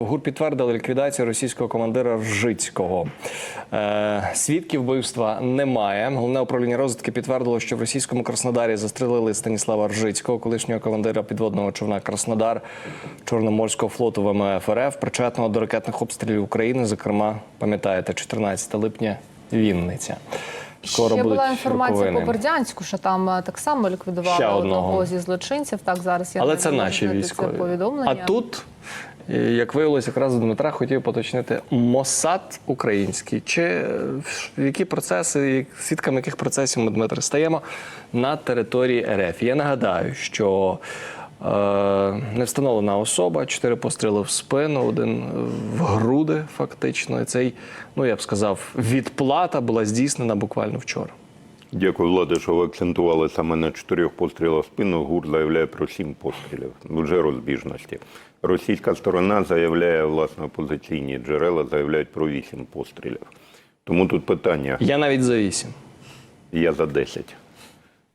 ГУР підтвердили ліквідацію російського командира Ржицького. Е, свідків вбивства немає. Головне управління розвідки підтвердило, що в російському Краснодарі застрелили Станіслава Ржицького, колишнього командира підводного човна Краснодар Чорноморського флоту ВМФ РФ, причетного до ракетних обстрілів України. Зокрема, пам'ятаєте, 14 липня Вінниця. Скоро Ще була інформація роковини. по Бердянську, що там е, так само ліквідували Ще одного. одного. зі злочинців. Так зараз я Але не це наші військові. Це повідомлення. А тут, як виявилось, якраз Дмитра хотів поточнити Мосад український. Чи е, які процеси, свідками яких процесів ми Дмитре стаємо на території РФ? Я нагадаю, що е, не встановлена особа, чотири постріли в спину, один в груди, фактично. І цей, ну я б сказав, відплата була здійснена буквально вчора. Дякую, Влади, що ви акцентували саме на чотирьох пострілах в спину. ГУР заявляє про сім пострілів. Вже розбіжності. Російська сторона заявляє, власне, опозиційні джерела заявляють про вісім пострілів. Тому тут питання. Я навіть за вісім. Я за 10.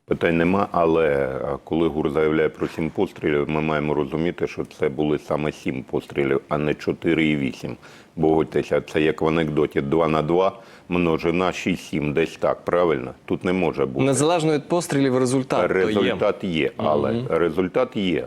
Питань нема, але коли ГУР заявляє про 7 пострілів, ми маємо розуміти, що це були саме 7 пострілів, а не 4 і 8. Бо це як в анекдоті 2 на 2 множина 6-7, десь так, правильно? Тут не може бути. Незалежно від пострілів, результат, то є. Результат є, але результат є.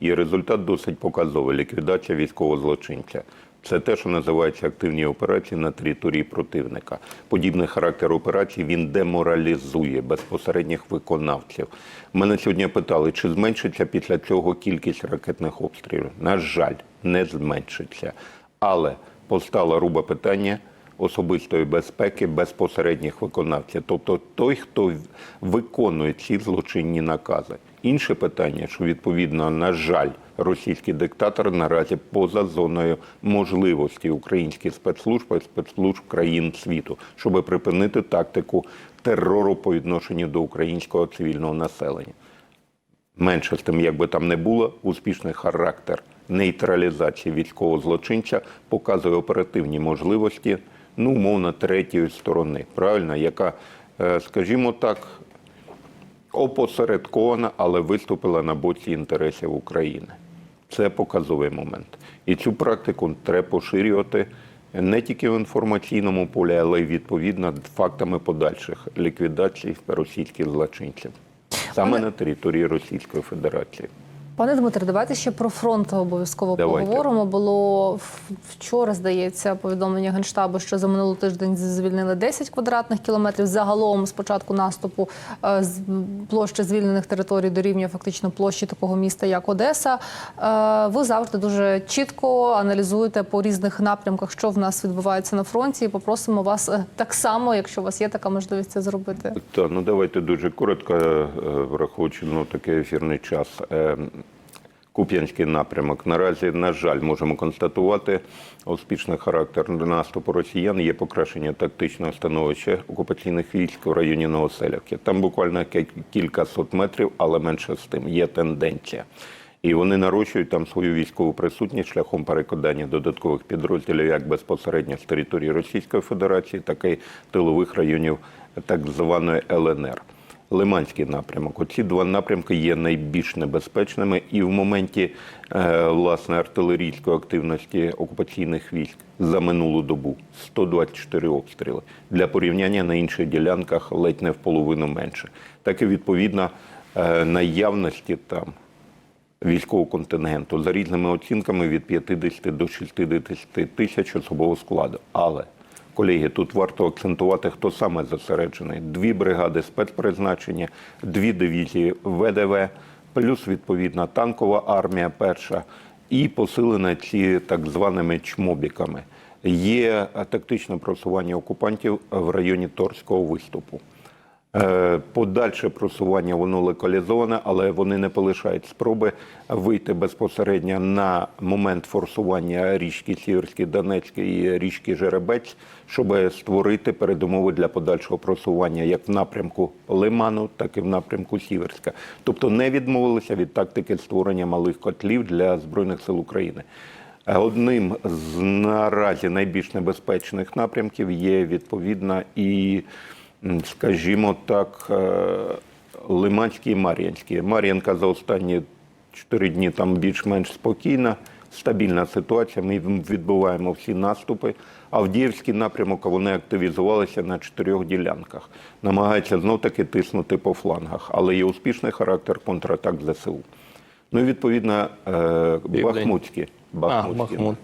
І результат досить показовий. Ліквідація військового злочинця. Це те, що називається активні операції на території противника. Подібний характер операцій він деморалізує безпосередніх виконавців. Мене сьогодні питали, чи зменшиться після цього кількість ракетних обстрілів. На жаль, не зменшиться. Але постало руба питання особистої безпеки безпосередніх виконавців, тобто той, хто виконує ці злочинні накази. Інше питання, що відповідно, на жаль, російський диктатор наразі поза зоною можливості українських спецслужб і спецслужб країн світу, щоб припинити тактику терору по відношенню до українського цивільного населення. Менше з тим, як би там не було, успішний характер нейтралізації військового злочинця показує оперативні можливості, ну, умовно, третьої сторони, правильно, яка, е, скажімо так, опосередкована, але виступила на боці інтересів України. Це показовий момент. І цю практику треба поширювати не тільки в інформаційному полі, але й відповідно фактами подальших ліквідацій російських злочинців. Саме на території Російської Федерації. Пане Дмитре, давайте ще про фронт обов'язково поговоримо. Було вчора, здається, повідомлення генштабу, що за минулий тиждень звільнили 10 квадратних кілометрів. Загалом з початку наступу е, з площа звільнених територій дорівнює фактично площі такого міста, як Одеса. Е, Ви завжди дуже чітко аналізуєте по різних напрямках, що в нас відбувається на фронті. І попросимо вас е, так само, якщо у вас є така можливість це зробити. Та ну давайте дуже коротко, е, враховуючи ну, такий ефірний час. Куп'янський напрямок. Наразі, на жаль, можемо констатувати успішний характер наступу росіян. Є покращення тактичного становища окупаційних військ в районі Новоселівки. Там буквально кілька сот метрів, але менше з тим. Є тенденція. І вони нарощують там свою військову присутність шляхом перекладання додаткових підрозділів як безпосередньо з території Російської Федерації, так і тилових районів так званої ЛНР. Лиманський напрямок. Оці два напрямки є найбільш небезпечними, і в моменті е, власне артилерійської активності окупаційних військ за минулу добу 124 обстріли. Для порівняння на інших ділянках ледь не в половину менше. Так і відповідно е, наявності там військового контингенту за різними оцінками від 50 до 60 тисяч особового складу. Але колеги, тут варто акцентувати, хто саме зосереджений: дві бригади спецпризначення, дві дивізії ВДВ, плюс відповідна танкова армія перша і посилена ці так званими чмобіками. Є тактичне просування окупантів в районі Торського виступу. Е, Подальше просування воно локалізоване, але вони не полишають спроби вийти безпосередньо на момент форсування річки Сіверський, Донецький і річки Жеребець, щоб створити передумови для подальшого просування як в напрямку Лиману, так і в напрямку Сіверська. Тобто не відмовилися від тактики створення малих котлів для збройних сил України. Одним з наразі найбільш небезпечних напрямків є відповідно і, скажімо так, е, Лиманський і Мар'їнський. Мар'їнка за останні чотири дні там більш-менш спокійна. стабільна ситуація. Ми відбуваємо всі наступи. Авдіївський напрямок вони активізувалися на чотирьох ділянках. Намагаються знов таки тиснути по флангах, але є успішний характер контратак ЗСУ. Ну і відповідно е, Бахмутські. Бахмут.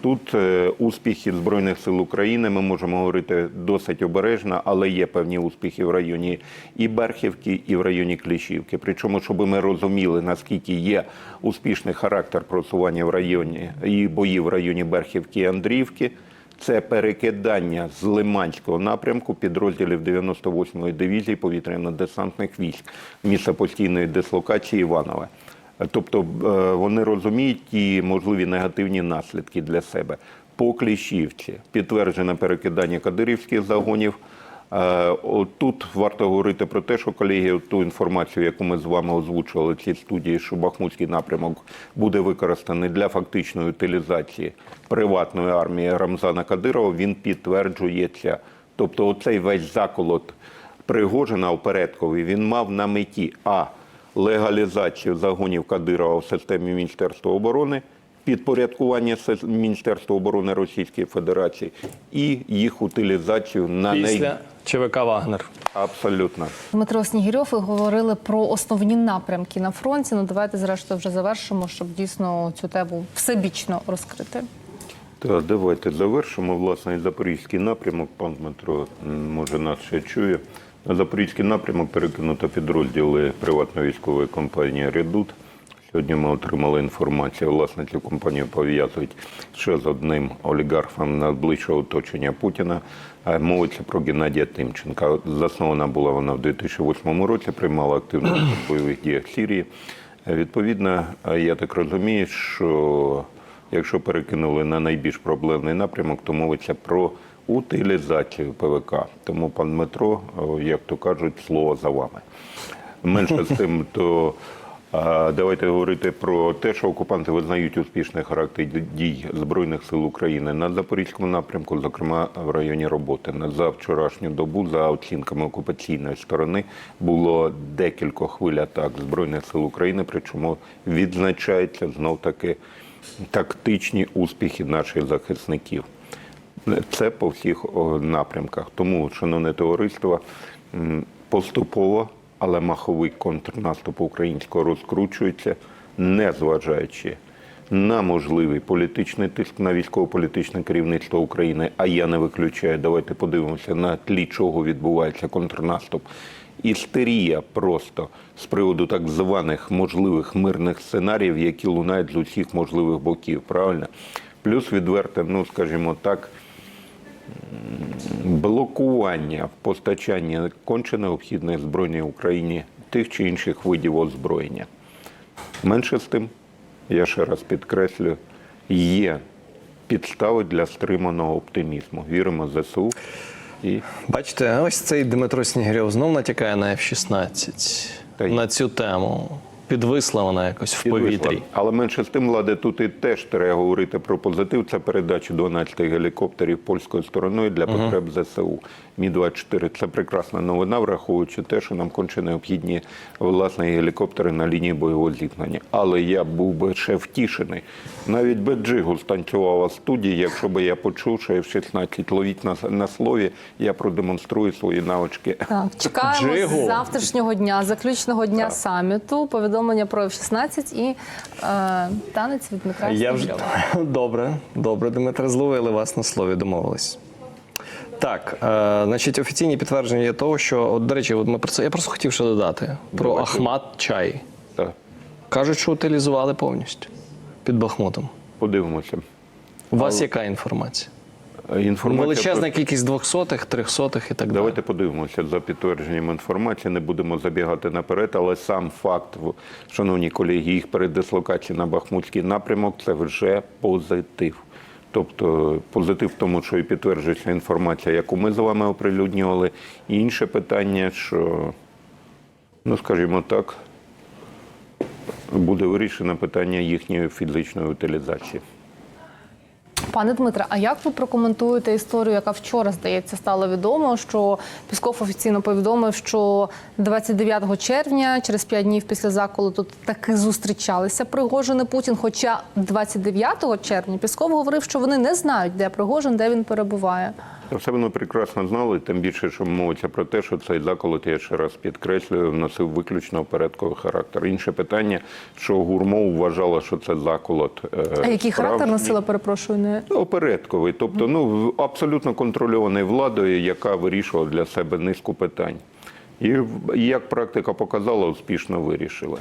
Тут е, успіхи Збройних сил України ми можемо говорити досить обережно, але є певні успіхи в районі і Берхівки, і в районі Кліщівки. Причому, щоб ми розуміли, наскільки є успішний характер просування в районі і бої в районі Берхівки і Андріївки. Це перекидання з Лиманського напрямку підрозділів 98-ї дивізії повітряно-десантних військ місця постійної дислокації Іванове. Тобто е, вони розуміють ті можливі негативні наслідки для себе. По Кліщівці підтверджене перекидання кадирівських загонів. Е, Тут варто говорити про те, що колеги, ту інформацію, яку ми з вами озвучували в цій студії, що Бахмутський напрямок буде використаний для фактичної утилізації приватної армії Рамзана Кадирова, він підтверджується. Тобто, оцей весь заколот Пригожина опередковий, він мав на меті а легалізацію загонів Кадирова в системі Міністерства оборони, підпорядкування Міністерства оборони Російської Федерації і їх утилізацію на. Після ЧВК Вагнер. абсолютно. Дмитро Снігірьов, ви говорили про основні напрямки на фронті. Ну давайте зрештою вже завершимо, щоб дійсно цю тему всебічно розкрити. Так, давайте завершимо. Власне, і запорізький напрямок. Пан Дмитро може нас ще чує. На запорізький напрямок перекинуто підрозділи приватної військової компанії Редут. Сьогодні ми отримали інформацію. Власне, цю компанію пов'язують ще з одним олігархом найближчого оточення Путіна. Е, Мовиться про Геннадія Тимченка. Заснована була вона в 2008 році, приймала активну бойових діях Сирії. Е, Відповідно, е, я так розумію, що Якщо перекинули на найбільш проблемний напрямок, то мовиться про утилізацію ПВК. Тому, пан Дмитро, як то кажуть, слово за вами. Менше з тим, то давайте говорити про те, що окупанти визнають успішний характер дій Збройних сил України на Запорізькому напрямку, зокрема в районі роботи. На за вчорашню добу, за оцінками окупаційної сторони, було декілька хвиль атак Збройних сил України, причому відзначається знов таки тактичні успіхи наших захисників. Це по всіх напрямках. Тому, шановне товариство, поступово, але маховий контрнаступ українського розкручується, не зважаючи на можливий політичний тиск на військово-політичне керівництво України. А я не виключаю. Давайте подивимося на тлі чого відбувається контрнаступ. Істерія просто з приводу так званих можливих мирних сценаріїв, які лунають з усіх можливих боків. Правильно? Плюс відверте, ну скажімо так, блокування постачання конче необхідних збройній Україні тих чи інших видів озброєння. Менше з тим, я ще раз підкреслю, є підстави для стриманого оптимізму. Віримо в ЗСУ і Бачите, ось цей Дмитро Снігирьов знов натякає на F-16, Та й- на цю тему. Підвисла вона якось в підвисла. повітрі. Але менше з тим, Ладе, тут і теж треба говорити про позитив. Це передача 12 гелікоптерів польською стороною для потреб ЗСУ. Мі-24. Це прекрасна новина, враховуючи те, що нам конче необхідні власне гелікоптери на лінії бойового зіткнення. Але я був би ще втішений. Навіть би джигу станцював у студії, якщо би я почув, що F-16 ловіть на, на слові, я продемонструю свої навички. Так, чекаємо Джигу. з завтрашнього дня, заключного дня саміту, повідомлення про F-16 і е, танець від Дмитра Я вже добре, добре, Дмитре, зловили вас на слові, домовились. Так, е, значить, офіційні підтвердження є того, що, от, до речі, от ми про це я просто хотів ще додати про Давайте. Ахмат Чай. Так, Кажуть, що утилізували повністю під Бахмутом. подивимося. У вас яка інформація? Інформація Величезна про- кількість двохсотих, трьохсотих і так далі. Давайте подивимося за підтвердженням інформації. Не будемо забігати наперед, але сам факт, шановні колеги, їх передислокації на Бахмутський напрямок це вже позитив. Тобто позитив в тому, що і підтверджується інформація, яку ми з вами оприлюднювали. І інше питання, що, ну скажімо так, буде вирішено питання їхньої фізичної утилізації. Пане Дмитре, а як ви прокоментуєте історію, яка вчора здається стало відомо, що Пісков офіційно повідомив, що 29 червня, через 5 днів після заколоту, таки зустрічалися Пригожин і Путін. Хоча 29 червня Пісков говорив, що вони не знають, де Пригожин, де він перебуває. Все воно прекрасно знали, тим більше, що мовиться про те, що цей заколот, я ще раз підкреслюю, носив виключно опередковий характер. Інше питання, що Гурмо вважала, що це заколот. е, А який характер носила, перепрошую, не Опередковий, тобто ну абсолютно контрольований владою, яка вирішувала для себе низку питань. І як практика показала, успішно вирішила.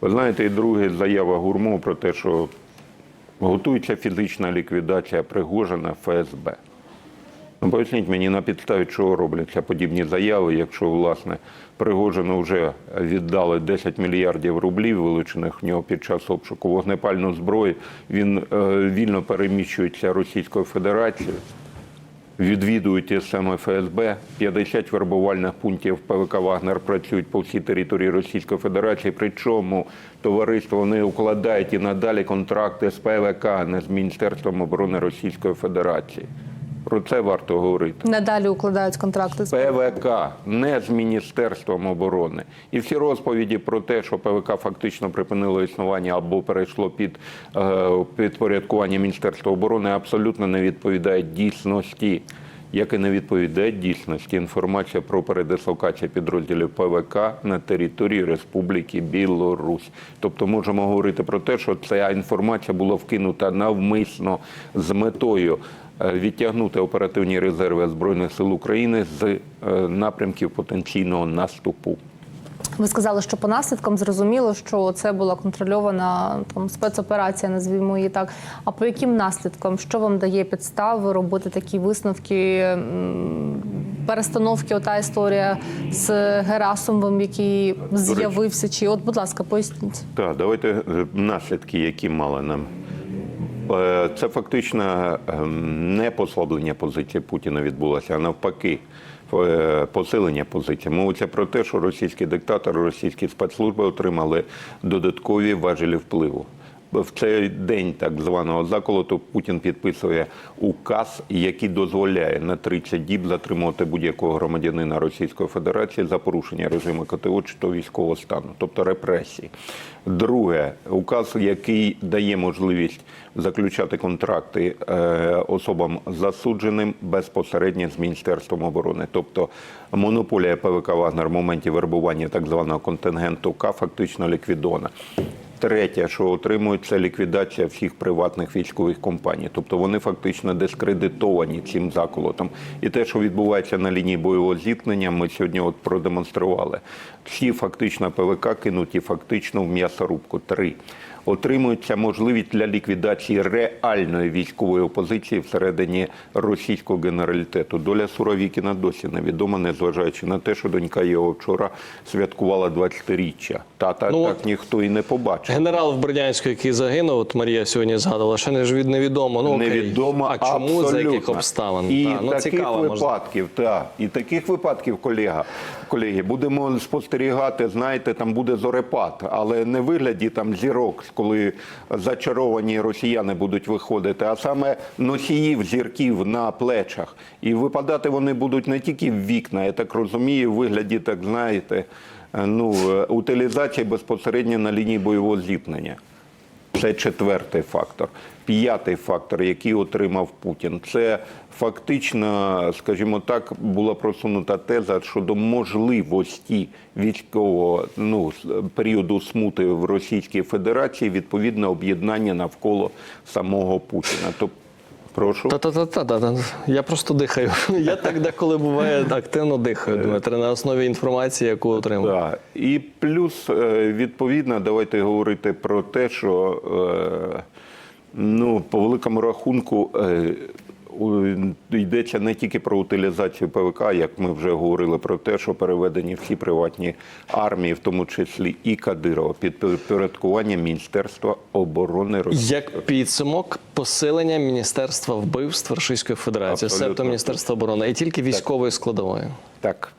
Ви знаєте, і друге заява Гурмо про те, що готується фізична ліквідація Пригожина ФСБ. Ну, поясніть мені, на підставі чого робляться подібні заяви, якщо, власне, Пригожину вже віддали 10 мільярдів рублів, вилучених в нього під час обшуку вогнепальну зброю, він е, вільно переміщується Російською Федерацією, відвідують саме ФСБ, 50 вербувальних пунктів ПВК «Вагнер» працюють по всій території Російської Федерації, причому товариство вони укладають і надалі контракти з ПВК, не з Міністерством оборони Російської Федерації. Про це варто говорити. надалі укладають контракти з ПВК, не з Міністерством оборони. І всі розповіді про те, що ПВК фактично припинило існування або перейшло під е, підпорядкування Міністерства оборони, абсолютно не відповідають дійсності. Як і не відповідає дійсності інформація про передислокацію підрозділів ПВК на території Республіки Білорусь. Тобто можемо говорити про те, що ця інформація була вкинута навмисно з метою е, відтягнути оперативні резерви Збройних сил України з е, напрямків потенційного наступу. Ви сказали, що по наслідкам зрозуміло, що це була контрольована там спецоперація, назвімо її так. А по яким наслідкам, що вам дає підстави робити такі висновки? Перестановки, ота історія з Герасимовим, який з'явився, чи от, будь ласка, поясніть. Так, давайте е, наслідки, які мали нам. Е, Це фактично ем, не послаблення позиції Путіна відбулося, а навпаки, посилення позиції. Мовиться про те, що російський диктатор, російські спецслужби отримали додаткові важелі впливу. В цей день так званого заколоту Путін підписує указ, який дозволяє на 30 діб затримувати будь-якого громадянина Російської Федерації за порушення режиму КТО чи то військового стану, тобто репресії. Друге, указ, який дає можливість заключати контракти е, особам засудженим безпосередньо з Міністерством оборони, тобто монополія ПВК Вагнер в моменті вербування так званого контингенту К фактично ліквідована. Третє, що отримують, це ліквідація всіх приватних військових компаній. Тобто вони фактично дискредитовані цим заколотом. І те, що відбувається на лінії бойового зіткнення, ми сьогодні от продемонстрували. Всі фактично ПВК кинуті фактично в м'ясорубку. Три. Отримується можливість для ліквідації реальної військової опозиції всередині російського генералітету. Доля Суровікіна досі невідома, незважаючи на те, що донька його вчора святкувала 20-річчя. Тата Ну, так ніхто і не побачив. Генерал в Бердянську, який загинув, от Марія сьогодні згадувала, ще не ж від невідомо. Ну окей. Невідомо а чому за яких обставин? І Та, ну, таких цікаво, випадків, та, і таких випадків, колега, колеги, будемо спостерігати, знаєте, там буде зорепад, але не вигляді там зірок, коли зачаровані росіяни будуть виходити, а саме носіїв зірків на плечах. І випадати вони будуть не тільки в вікна, я так розумію, в вигляді, так знаєте, е, ну, е, утилізації безпосередньо на лінії бойового зіткнення. Це четвертий фактор. П'ятий фактор, який отримав Путін, це фактично, скажімо так, була просунута теза щодо можливості військового ну, періоду смути в Російській Федерації, відповідно об'єднання навколо самого Путіна. Тобто, прошу. Та-та-та-та-та. Я просто дихаю. Я так деколи буває активно дихаю, Дмитре, на основі інформації, яку отримав. Так. І плюс, е, відповідно, давайте говорити про те, що е, ну, по великому рахунку е, йдеться не тільки про утилізацію ПВК, як ми вже говорили про те, що переведені всі приватні армії, в тому числі і Кадирова, під підпорядкування Міністерства оборони Росії. Як підсумок посилення Міністерства вбивств Російської Федерації, Абсолютно. себто Міністерства оборони, і тільки військової складової. Так.